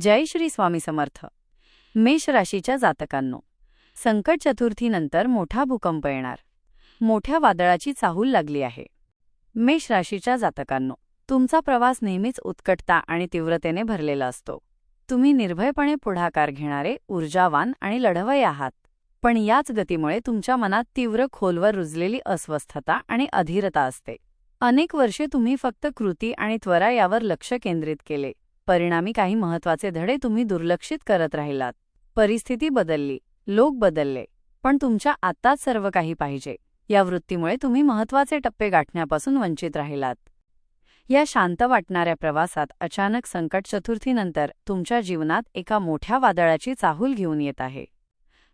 जय श्री स्वामी समर्थ. मेष राशीच्या जातकांनो संकट चतुर्थीनंतर मोठा भूकंप येणार. मोठ्या वादळाची चाहूल लागली आहे. मेष राशीच्या जातकांनो तुमचा प्रवास नेहमीच उत्कटता आणि तीव्रतेने भरलेला असतो. तुम्ही निर्भयपणे पुढाकार घेणारे ऊर्जावान आणि लढवय आहात. पण याच गतीमुळे तुमच्या मनात तीव्र खोलवर रुजलेली अस्वस्थता आणि अधीरता असते. अनेक वर्षे तुम्ही फक्त कृती आणि त्वरा यावर लक्ष केंद्रित केले. परिणामी काही महत्त्वाचे धडे तुम्ही दुर्लक्षित करत राहिलात. परिस्थिती बदलली लोक बदलले पण तुमच्या आत्ताच सर्व काही पाहिजे. या वृत्तीमुळे तुम्ही महत्त्वाचे टप्पे गाठण्यापासून वंचित राहिलात. या शांत वाटणाऱ्या प्रवासात अचानक संकट चतुर्थीनंतर तुमच्या जीवनात एका मोठ्या वादळाची चाहूल घेऊन येत आहे.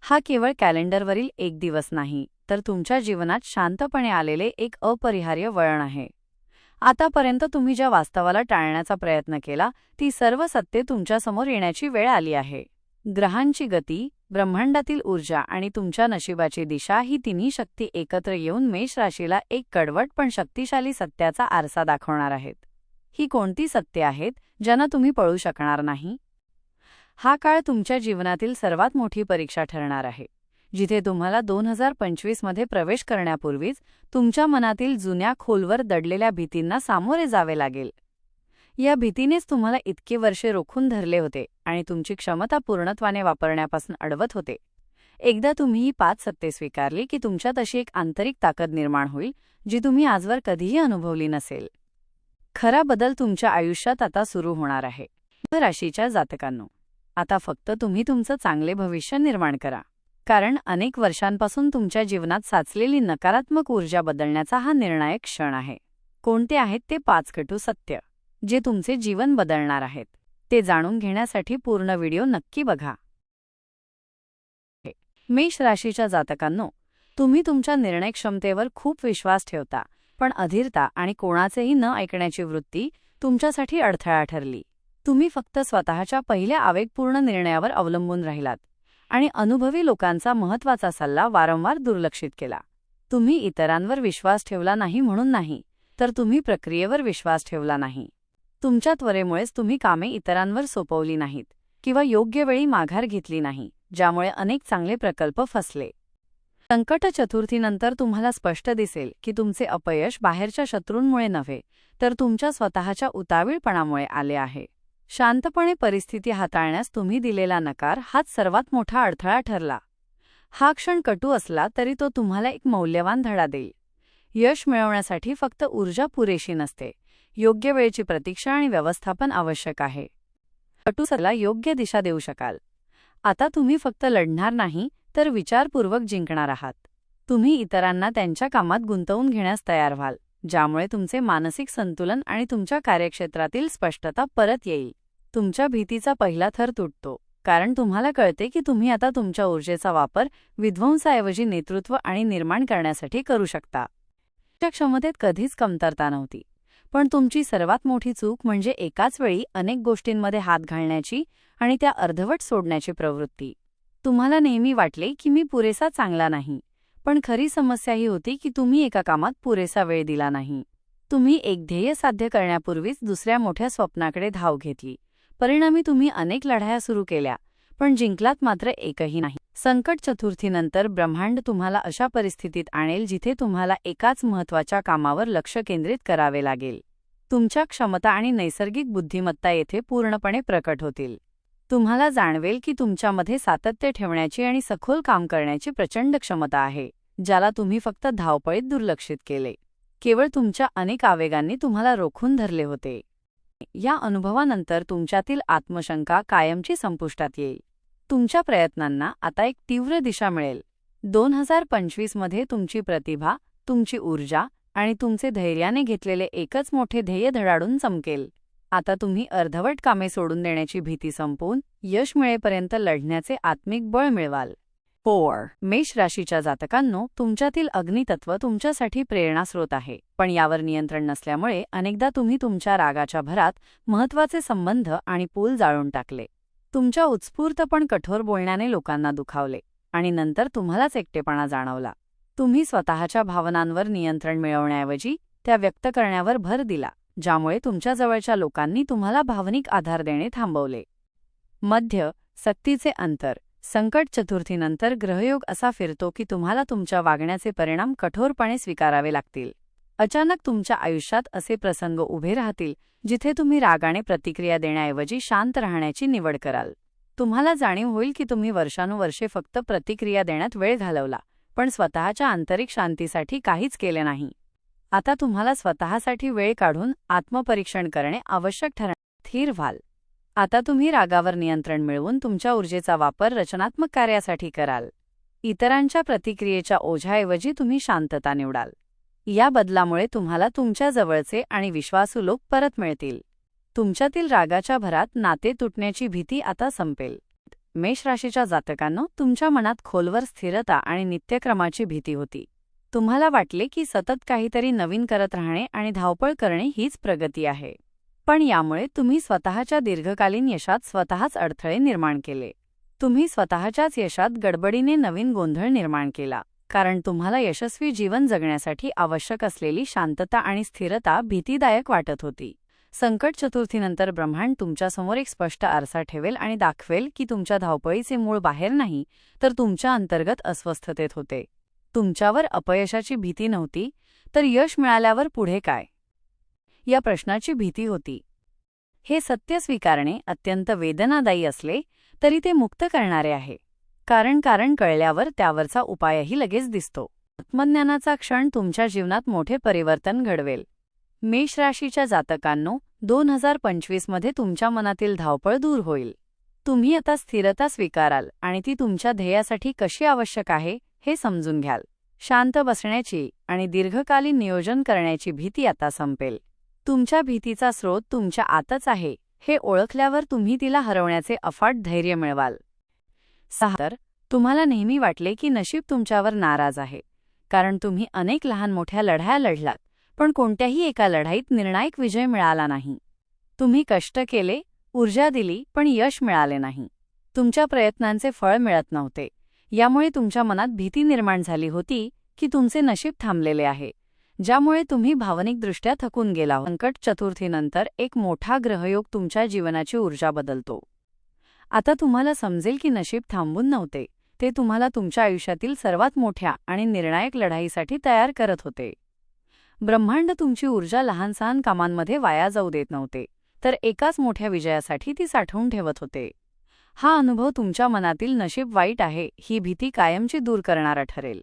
हा केवळ कॅलेंडरवरील एक दिवस नाही तर तुमच्या जीवनात शांतपणे आलेले एक अपरिहार्य वळण आहे. आतापर्यंत तुम्ही ज्या वास्तवाला टाळण्याचा प्रयत्न केला ती सर्व सत्ते तुमच्यासमोर येण्याची वेळ आली आहे. ग्रहांची गती ब्रह्मांडातील ऊर्जा आणि तुमच्या नशिबाची दिशा ही तिन्ही शक्ती एकत्र येऊन मेष राशीला एक कडवट पण शक्तिशाली सत्याचा आरसा दाखवणार आहेत. ही कोणती सत्य आहेत ज्यांना तुम्ही पळू शकणार नाही? हा काळ तुमच्या जीवनातील सर्वात मोठी परीक्षा ठरणार आहे. जिथे तुम्हाला दोन हजार पंचवीसमध्ये प्रवेश करण्यापूर्वीच तुमच्या मनातील जुन्या खोलवर दडलेल्या भीतींना सामोरे जावे लागेल. या भीतीनेच तुम्हाला इतके वर्षे रोखून धरले होते आणि तुमची क्षमता पूर्णत्वाने वापरण्यापासून अडवत होते. एकदा तुम्ही ही पाच सत्ते स्वीकारली की तुमच्यात अशी एक आंतरिक ताकद निर्माण होईल जी तुम्ही आजवर कधीही अनुभवली नसेल. खरा बदल तुमच्या आयुष्यात आता सुरू होणार आहे. राशीच्या जातकांनो आता फक्त तुम्ही तुमचं चांगले भविष्य निर्माण करा. कारण अनेक वर्षांपासून तुमच्या जीवनात साचलेली नकारात्मक ऊर्जा बदलण्याचा हा निर्णायक क्षण आहे. कोणते आहेत ते पाच कटू सत्य जे तुमचे जीवन बदलणार आहेत ते जाणून घेण्यासाठी पूर्ण व्हिडिओ नक्की बघा. मेष राशीच्या जातकांनो तुम्ही तुमच्या निर्णय क्षमतेवर खूप विश्वास ठेवता पण अधीरता आणि कोणाचेही न ऐकण्याची वृत्ती तुमच्यासाठी अडथळा ठरली. तुम्ही फक्त स्वतःच्या पहिल्या आवेगपूर्ण निर्णयावर अवलंबून राहिलात. आणि अनुभवी लोकांचा महत्त्वाचा सल्ला वारंवार दुर्लक्षित केला. तुम्ही इतरांवर विश्वास ठेवला नाही म्हणून नाही तर तुम्ही प्रक्रियेवर विश्वास ठेवला नाही. तुमच्या त्वरेमुळेच तुम्ही कामे इतरांवर सोपवली नाहीत किंवा योग्य वेळी माघार घेतली नाही ज्यामुळे अनेक चांगले प्रकल्प फसले. संकट चतुर्थीनंतर तुम्हाला स्पष्ट दिसेल की तुमचे अपयश बाहेरच्या शत्रूंमुळे नव्हे तर तुमच्या स्वतःच्या उतावीळपणामुळे आले आहे. शांतपणे परिस्थिती हाताळण्यास तुम्ही दिलेला नकार हाच सर्वात मोठा अडथळा ठरला. हा क्षण कटू असला तरी तो तुम्हाला एक मौल्यवान धडा देईल. यश मिळवण्यासाठी फक्त ऊर्जा पुरेशी नसते. योग्य वेळेची प्रतीक्षा आणि व्यवस्थापन आवश्यक आहे. कटुसला योग्य दिशा देऊ शकाल. आता तुम्ही फक्त लढणार नाही तर विचारपूर्वक जिंकणार आहात. तुम्ही इतरांना त्यांच्या कामात गुंतवून घेण्यास तयार व्हाल ज्यामुळे तुमचे मानसिक संतुलन आणि तुमच्या कार्यक्षेत्रातील स्पष्टता परत येईल. तुमच्या भीतीचा पहिला थर तुटतो. कारण तुम्हाला कळते की तुम्ही आता तुमच्या ऊर्जेचा वापर विध्वंसाऐवजी नेतृत्व आणि निर्माण करण्यासाठी करू शकता. त्या क्षमतेत कधीच कमतरता नव्हती. पण तुमची सर्वात मोठी चूक म्हणजे एकाच वेळी अनेक गोष्टींमध्ये हात घालण्याची आणि त्या अर्धवट सोडण्याची प्रवृत्ती. तुम्हाला नेहमी वाटले की मी पुरेसा चांगला नाही. पण खरी समस्या ही होती की तुम्ही एका कामात पुरेसा वेळ दिला नाही. तुम्ही एक ध्येय साध्य करण्यापूर्वीच दुसऱ्या मोठ्या स्वप्नाकडे धाव घेतली. परिणामी तुम्ही अनेक लढाया सुरू केल्या पण जिंकलात मात्र एकही नाही. संकट चतुर्थीनंतर ब्रह्मांड तुम्हाला अशा परिस्थितीत आणेल जिथे तुम्हाला एकाच महत्त्वाच्या कामावर लक्ष केंद्रित करावे लागेल. तुमच्या क्षमता आणि नैसर्गिक बुद्धिमत्ता येथे पूर्णपणे प्रकट होतील. तुम्हाला जाणवेल की तुमच्यामध्ये सातत्य ठेवण्याची आणि सखोल काम करण्याची प्रचंड क्षमता आहे ज्याला तुम्ही फक्त धावपळीत दुर्लक्षित केले. केवळ तुमच्या अनेक आवेगांनी तुम्हाला रोखून धरले होते. या अनुभवानंतर तुमच्यातील आत्मशंका कायमची संपुष्टात येईल. तुमच्या प्रयत्नांना आता एक तीव्र दिशा मिळेल. दोन हजार पंचवीसमध्ये तुमची प्रतिभा तुमची ऊर्जा आणि तुमचे धैर्याने घेतलेले एकच मोठे ध्येय धडाडून चमकेल. आता तुम्ही अर्धवट कामे सोडून देण्याची भीती संपवून यश मिळेपर्यंत लढण्याचे आत्मिक बळ मिळवाल. फोर मेष राशीच्या जातकांनो तुमच्यातील अग्नितत्व तुमच्यासाठी प्रेरणास्रोत आहे. पण यावर नियंत्रण नसल्यामुळे अनेकदा तुम्ही तुमच्या रागाच्या भरात महत्त्वाचे संबंध आणि पूल जाळून टाकले. तुमच्या उत्स्फूर्त पण कठोर बोलण्याने लोकांना दुखावले आणि नंतर तुम्हालाच एकटेपणा जाणवला. तुम्ही स्वतःच्या भावनांवर नियंत्रण मिळवण्याऐवजी त्या व्यक्त करण्यावर भर दिला ज्यामुळे तुमच्या जवळच्या लोकांनी तुम्हाला भावनिक आधार देणे थांबवले. मध्य सक्तीचे अंतर. संकट चतुर्थीनंतर ग्रहयोग असा फिरतो की तुम्हाला तुमच्या वागण्याचे परिणाम कठोरपणे स्वीकारावे लागतील. अचानक तुमच्या आयुष्यात असे प्रसंग उभे राहतील जिथे तुम्ही रागाने प्रतिक्रिया देण्याऐवजी शांत राहण्याची निवड कराल. तुम्हाला जाणीव होईल की तुम्ही वर्षानुवर्षे फक्त प्रतिक्रिया देण्यात वेळ घालवला पण स्वतःच्या आंतरिक शांतीसाठी काहीच केले नाही. आता तुम्हाला स्वतःसाठी वेळ काढून आत्मपरीक्षण करणे आवश्यक ठरणार. स्थिर व्हाल. आता तुम्ही रागावर नियंत्रण मिळवून तुमच्या ऊर्जेचा वापर रचनात्मक कार्यासाठी कराल. इतरांच्या प्रतिक्रियेच्या ओझ्याऐवजी तुम्ही शांतता निवडाल. या बदलामुळे तुम्हाला तुमच्या जवळचे आणि विश्वासू लोक परत मिळतील. तुमच्यातील रागाच्या भरात नाते तुटण्याची भीती आता संपेल. मेष राशीच्या जातकांनो तुमच्या मनात खोलवर स्थिरता आणि नित्यक्रमाची भीती होती. तुम्हाला वाटले की सतत काहीतरी नवीन करत राहणे आणि धावपळ करणे हीच प्रगती आहे. पण यामुळे तुम्ही स्वतःच्या दीर्घकालीन यशात स्वतःच अडथळे निर्माण केले. तुम्ही स्वतःच्याच यशात गडबडीने नवीन गोंधळ निर्माण केला कारण तुम्हाला यशस्वी जीवन जगण्यासाठी आवश्यक असलेली शांतता आणि स्थिरता भीतीदायक वाटत होती. संकट चतुर्थीनंतर ब्रह्मांड तुमच्यासमोर एक स्पष्ट आरसा ठेवेल आणि दाखवेल की तुमच्या धावपळीचे मूळ बाहेर नाही तर तुमच्या अंतर्गत अस्वस्थतेत होते. तुमच्यावर अपयशाची भीती नव्हती तर यश मिळाल्यावर पुढे काय? या प्रश्नाची भीती होती. हे सत्य स्वीकारणे अत्यंत वेदनादायी असले तरी ते मुक्त करणारे आहे. कारण कारण कळल्यावर त्यावरचा उपायही लगेच दिसतो. आत्मज्ञानाचा क्षण तुमच्या जीवनात मोठे परिवर्तन घडवेल. मेष राशीच्या जातकांनो दोन हजार पंचवीसमध्ये तुमच्या मनातील धावपळ दूर होईल. तुम्ही आता स्थिरता स्वीकाराल आणि ती तुमच्या ध्येयासाठी कशी आवश्यक आहे हे समजून घ्याल. शांत बसण्याची आणि दीर्घकालीन नियोजन करण्याची भीती आता संपेल. तुमच्या भीतीचा स्रोत तुमच्या आतच आहे. हे ओळखल्यावर तुम्ही तिला हरवण्याचे अफाट धैर्य मिळवाल. सहा तर तुम्हाला नेहमी वाटले की नशीब तुमच्यावर नाराज आहे. कारण तुम्ही अनेक लहान मोठ्या लढाया लढलात पण कोणत्याही एका लढाईत निर्णायक विजय मिळाला नाही. तुम्ही कष्ट केले ऊर्जा दिली पण यश मिळाले नाही. तुमच्या प्रयत्नांचे फळ मिळत नव्हते. यामुळे तुमच्या मनात भीती निर्माण झाली होती की तुमचे नशीब थांबलेले आहे. ज्यामुळे तुम्ही भावनिकदृष्ट्या थकून गेला संकट चतुर्थीनंतर एक मोठा ग्रहयोग तुमच्या जीवनाची ऊर्जा बदलतो. आता तुम्हाला समजेल की नशीब थांबून नव्हते. ते तुम्हाला तुमच्या आयुष्यातील सर्वात मोठ्या आणि निर्णायक लढाईसाठी तयार करत होते. ब्रह्मांड तुमची ऊर्जा लहान सहान कामांमध्ये वाया जाऊ देत नव्हते तर एकाच मोठ्या विजयासाठी ती साठवून ठेवत होते. हा अनुभव तुमच्या मनातील नशीब वाईट आहे ही भीती कायमची दूर करणारा ठरेल.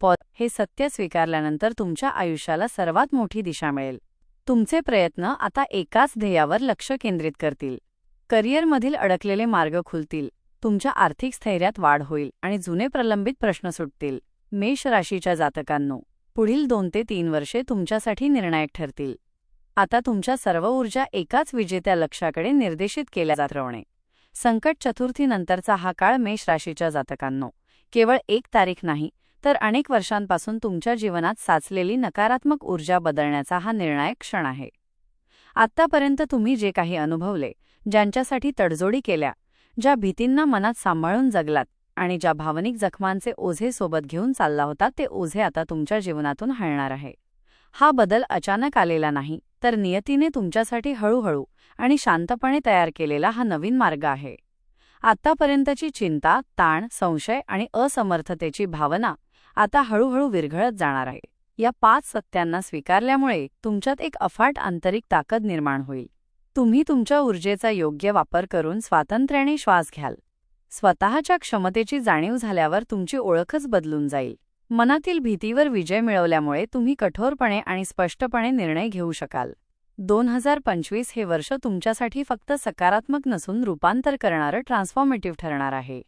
पॉ हे सत्य स्वीकारल्यानंतर तुमच्या आयुष्याला सर्वात मोठी दिशा मिळेल. तुमचे प्रयत्न आता एकाच ध्येयावर लक्ष केंद्रित करतील. करिअरमधील अडकलेले मार्ग खुलतील. तुमच्या आर्थिक स्थैर्यात वाढ होईल आणि जुने प्रलंबित प्रश्न सुटतील. मेष राशीच्या जातकांनो पुढील दोन ते तीन वर्षे तुमच्यासाठी निर्णायक ठरतील. आता तुमच्या सर्व ऊर्जा एकाच विजेत्या लक्षाकडे निर्देशित केल्या जात रवणे. संकट चतुर्थीनंतरचा हा काळ मेष राशीच्या जातकांनो केवळ एक तारीख नाही तर अनेक वर्षांपासून तुमच्या जीवनात साचलेली नकारात्मक ऊर्जा बदलण्याचा हा निर्णायक क्षण आहे. आत्तापर्यंत तुम्ही जे काही अनुभवले ज्यांच्यासाठी तडजोडी केल्या ज्या भीतींना मनात सांभाळून जगलात आणि ज्या भावनिक जखमांचे ओझे सोबत घेऊन चालला होता ते ओझे आता तुमच्या जीवनातून हळणार आहे. हा बदल अचानक आलेला नाही तर नियतीने तुमच्यासाठी हळूहळू आणि शांतपणे तयार केलेला हा नवीन मार्ग आहे. आत्तापर्यंतची चिंता ताण संशय आणि असमर्थतेची भावना आता हळूहळू विरघळत जाणार आहे. या पाच सत्यांना स्वीकारल्यामुळे तुमच्यात एक अफाट आंतरिक ताकद निर्माण होईल. तुम्ही तुमच्या ऊर्जेचा योग्य वापर करून स्वातंत्र्याने श्वास घ्याल. स्वतःच्या क्षमतेची जाणीव झाल्यावर तुमची ओळखच बदलून जाईल. मनातील भीतीवर विजय मिळवल्यामुळे तुम्ही कठोरपणे आणि स्पष्टपणे निर्णय घेऊ शकाल. दोन हजार पंचवीस हे वर्ष तुमच्यासाठी फक्त सकारात्मक नसून रूपांतर करणारं ट्रान्सफॉर्मेटिव्ह ठरणार आहे.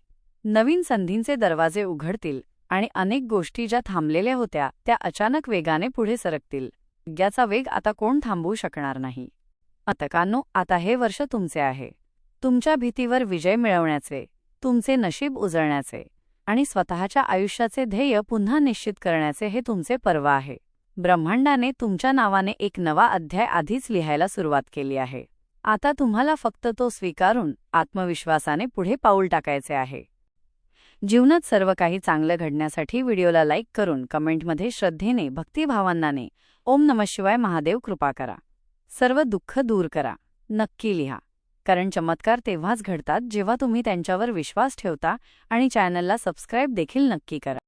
नवीन संधींचे दरवाजे उघडतील आणि अनेक गोष्टी ज्या थांबलेल्या होत्या त्या अचानक वेगाने पुढे सरकतील. याचा वेग आता कोण थांबवू शकणार नाही. अतकांनो आता हे वर्ष तुमचे आहे. तुमच्या भीतीवर विजय मिळवण्याचे तुमचे नशीब उजळण्याचे आणि स्वतःच्या आयुष्याचे ध्येय पुन्हा निश्चित करण्याचे हे तुमचे पर्व आहे. ब्रह्मांडाने तुमच्या नावाने एक नवा अध्याय आधीच लिहायला सुरुवात केली आहे. आता तुम्हाला फक्त तो स्वीकारून आत्मविश्वासाने पुढे पाऊल टाकायचे आहे. जीवनात सर्व काही चांगलं घडण्यासाठी व्हिडिओला लाईक करून कमेंटमध्ये श्रद्धेने भक्तिभावांनाने ओम नमः शिवाय महादेव कृपा करा. सर्व दुःख दूर करा. नक्की लिहा. कारण चमत्कार तेव्हाच घडतात जेव्हा तुम्ही त्यांच्यावर विश्वास ठेवता आणि चॅनलला सबस्क्राईब देखील नक्की करा.